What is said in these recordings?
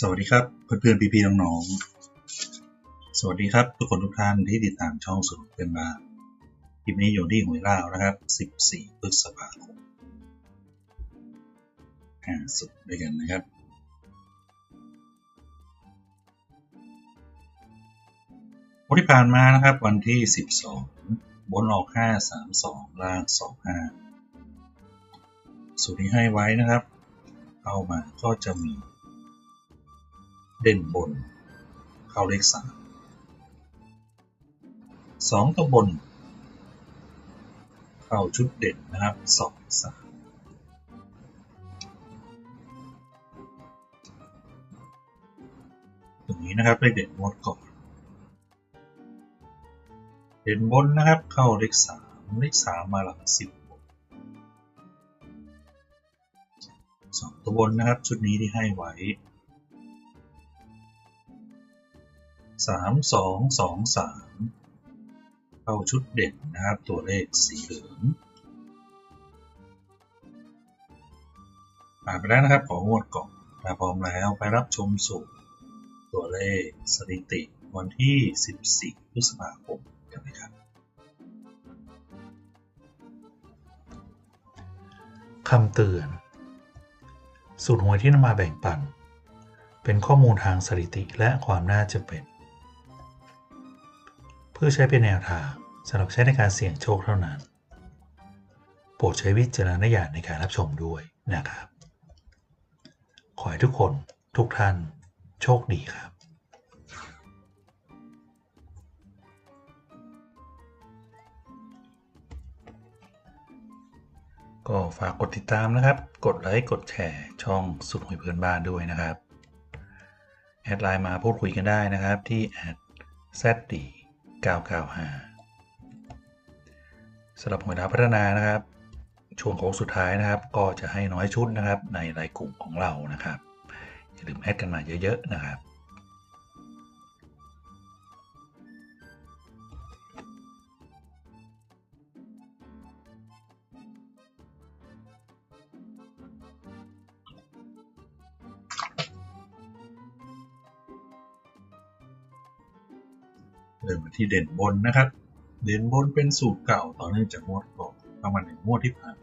สวัสดีครับเพื่อนๆพี่ๆน้องๆสวัสดีครับทุกคนทุกท่านที่ติดตามช่องสนุกเป็นมาคลิปนี้อยู่ที่หวยล่าวนะครับ 14 พฤษภาคมห้าสุดด้วยกันนะครับ วันที่ผ่านมานะครับ วันที่ 12 บนออก 5 3 2 ล่าง 25 สูตรที่ให้ไว้นะครับเอามาก็จะมี เด่นบน เข้าเลขสามสองตัวบน เข้าชุดเด่นนะครับสองสามตรงนี้นะครับเลขเด่นงวดก่อนเด่นบนนะครับเข้าเลขสามเลขสามมาหลังสิบสองตัวบนนะครับชุดนี้ที่ให้ไว้ สามสองสองสามเข้าชุดเด่นนะครับ ตัวเลขสีเหลืองผ่านไปแล้วนะครับของงวดก่อนถ้าพร้อมแล้วไปรับชมสูตรตัวเลขสถิติวันที่ 14 พฤษภาคมกันเลยครับคำเตือน สูตรหวยที่นำมาแบ่งปัน เป็นข้อมูลทางสถิติและความน่าจะเป็น เพื่อใช้เป็นแนวทางสำหรับใช้ในการเสี่ยงโชคเท่านั้น โปรดใช้วิจารณญาณในการรับชมด้วยนะครับ ขอให้ทุกคนทุกท่านโชคดีครับก็ฝากกดติดตามนะครับ กดไลค์ กดแชร์ช่องสุดหวยเพื่อนบ้านด้วยนะครับ แอดไลน์มาพูดคุยกันได้นะครับที่แอด zd 995สำหรับหัวหน้าพัฒนานะครับ ช่วงของสุดท้ายนะครับ ก็จะให้น้อยชุดนะครับในรายกลุ่มของเรานะครับอย่าลืมแอดกันมาเยอะๆนะครับ เริ่มมาที่เด่นบนนะครับ เด่นบนเป็นสูตรเก่าต่อเนื่องจากงวดก่อนประมาณหนึ่งงวดที่ผ่าน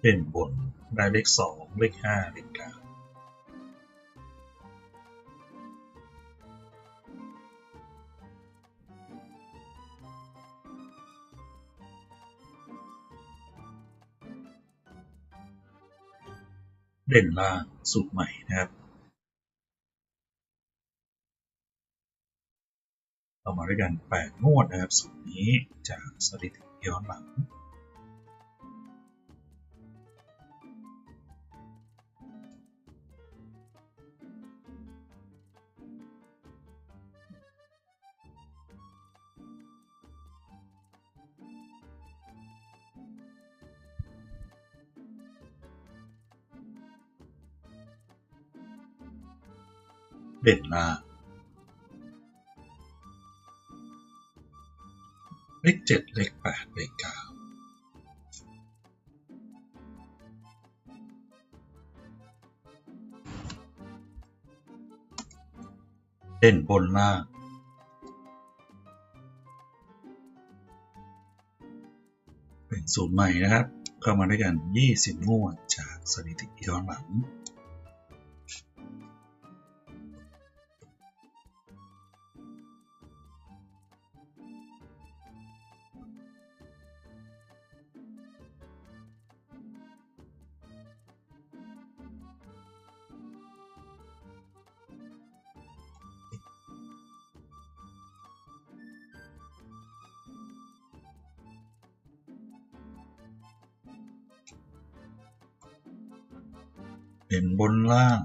เด่นบนได้เลขสองเลขห้าเลขเก้าเด่นล่างสูตรใหม่นะครับเรามาด้วยกันแปดงวดนะครับ สูตรนี้จากสถิติย้อนหลัง เด่นล่างเลขเจ็ดเลขแปดเลขเก้าเด่นบนล่างเป็นสูตรใหม่นะครับ เข้ามาด้วยกัน 20งวดจากสถิติย้อนหลัง เป็นบนล่าง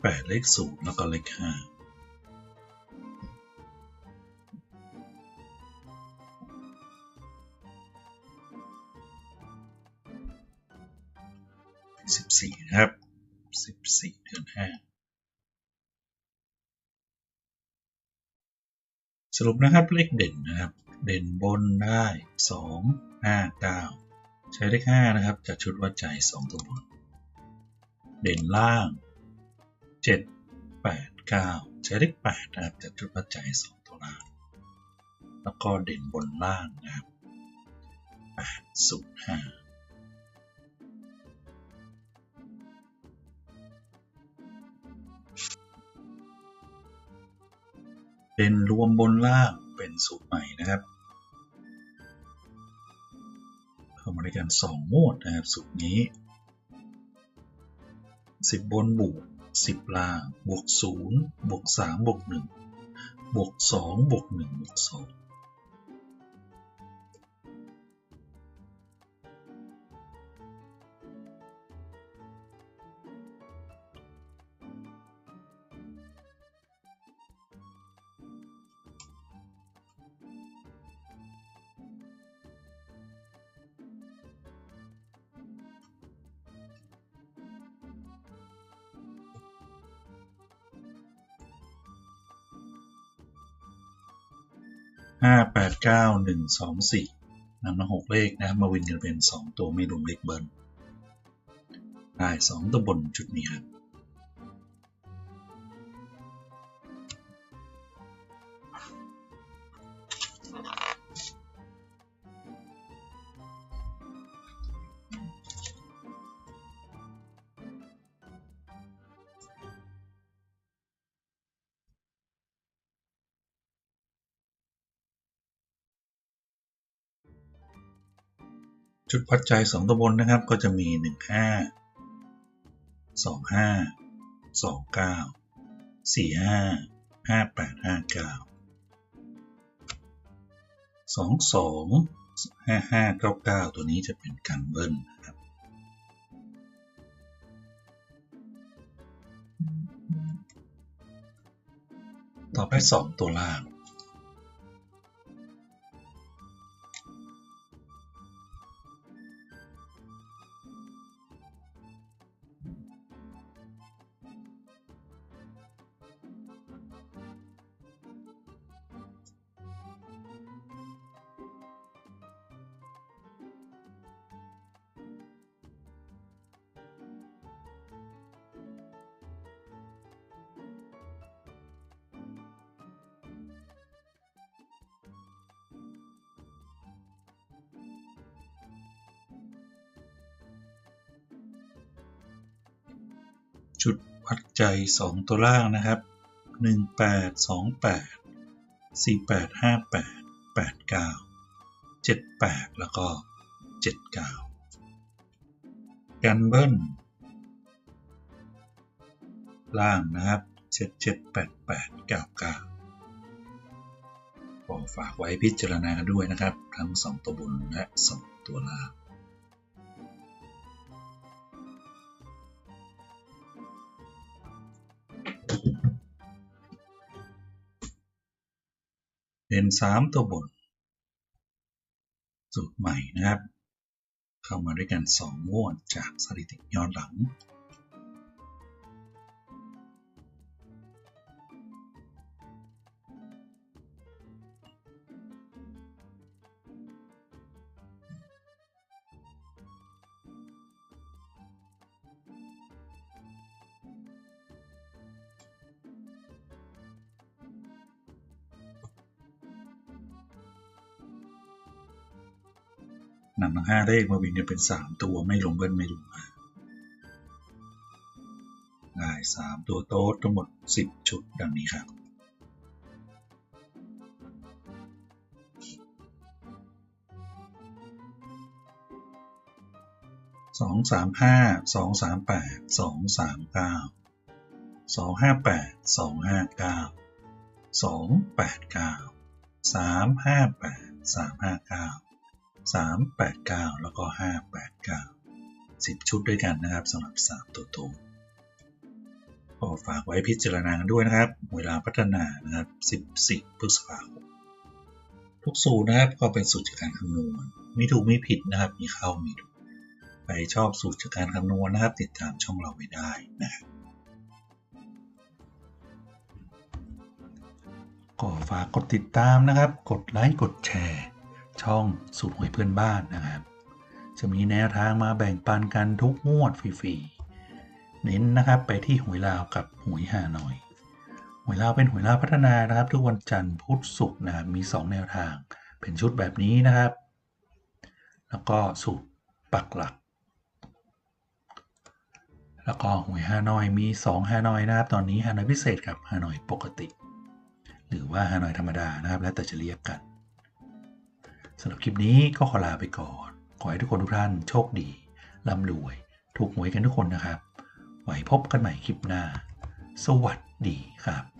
แปดเลขศูนย์แล้วก็เลขห้าสิบสี่นะครับสิบสี่เดือนห้าสรุปนะครับเลขเด่นนะครับ เด่นบนได้สองห้าเก้า ใช้เลขห้านะครับจัดชุดวัดใจสองตัวบนเด่นล่างเจ็ดแปดเก้าใช้เลขแปดนะครับจัดชุดวัดใจสองตัวล่าง แล้วก็เด่นบนล่างนะครับแปดศูนย์ห้าเป็นรวมบนล่างเป็นสูตรใหม่นะครับ มาด้วยกัน2งวดนะครับสูตรนี้ 10 บนบวก 10 ล่างบวก0บวก3บวก1บวก2บวก1บวก2 ห้าแปดเก้าหนึ่งสองสี่นำมาหกเลขนะครับมาวินกันเป็นสองตัวไม่รวมเลขเบิร์นได้สองตัวบนจุดนี้ครับ จุดวัดใจสองตัวบนนะครับก็จะมีหนึ่งห้าสองห้าสองเก้าสี่ห้าห้าแปดห้าเก้าสองสองห้าห้าเก้าเก้าตัวนี้จะเป็นการเบิ้ลนะครับต่อไปสองตัวล่าง จุดวัดใจสองตัวล่างนะครับหนึ่งแปดสองแปดสี่แปดห้าแปดแปดเก้าเจ็ดแปดแล้วก็เจ็ดเก้ากันเบิ้ลล่างนะครับเจ็ดเจ็ดแปดแปดเก้าเก้าขอฝากไว้พิจารณาด้วยนะครับ ทั้งสองตัวบนและสองตัวล่าง เป็นสามตัวบนสูตรใหม่นะครับ เข้ามาด้วยกันสองงวดจากสถิติย้อนหลัง นำทั้งห้าเลขมาวินกันเป็นสามตัวไม่ลงเบิ้ลไม่ลงมาได้สามตัวโต๊ดทั้งหมดสิบชุดดังนี้ครับสองสามห้าสองสามแปดสองสามเก้าสองห้าแปดสองห้าเก้าสองแปดเก้าสามห้าแปดสามห้าเก้า สามแปดเก้าแล้วก็ห้าแปดเก้าสิบชุดด้วยกันนะครับสำหรับสามตัวโตก็ฝากไว้พิจารณากันด้วยนะครับ เวลาพัฒนานะครับ 14 พฤษภาคมทุกสูตรนะครับก็เป็นสูตรจากการคำนวณมีถูกมีผิดนะครับ มีเข้ามีถูกใครชอบสูตรจากการคำนวณนะครับ ติดตามช่องเราไว้ได้นะครับก็ฝากกดติดตามนะครับ กดไลค์ กดแชร์ ช่องสูตรหวยเพื่อนบ้านนะครับจะมีแนวทางมาแบ่งปันกันทุกงวดฟรีๆ เน้นนะครับไปที่หวยลาวกับหวยฮานอยหวยลาวเป็นหวยลาวพัฒนานะครับ ทุกวันจันทร์พุธศุกร์นะครับมี 2 แนวทาง เป็นชุดแบบนี้นะครับ แล้วก็สูตรปักหลัก แล้วก็หวยฮานอยมี 2 ฮานอยนะครับ ตอนนี้ฮานอยพิเศษกับฮานอยปกติ หรือว่าฮานอยธรรมดานะครับ แล้วแต่จะเรียกกัน สำหรับคลิปนี้ก็ขอลาไปก่อน ขอให้ทุกคนทุกท่านโชคดีร่ำรวย ถูกหวยกันทุกคนนะครับ ไว้พบกันใหม่คลิปหน้า สวัสดีครับ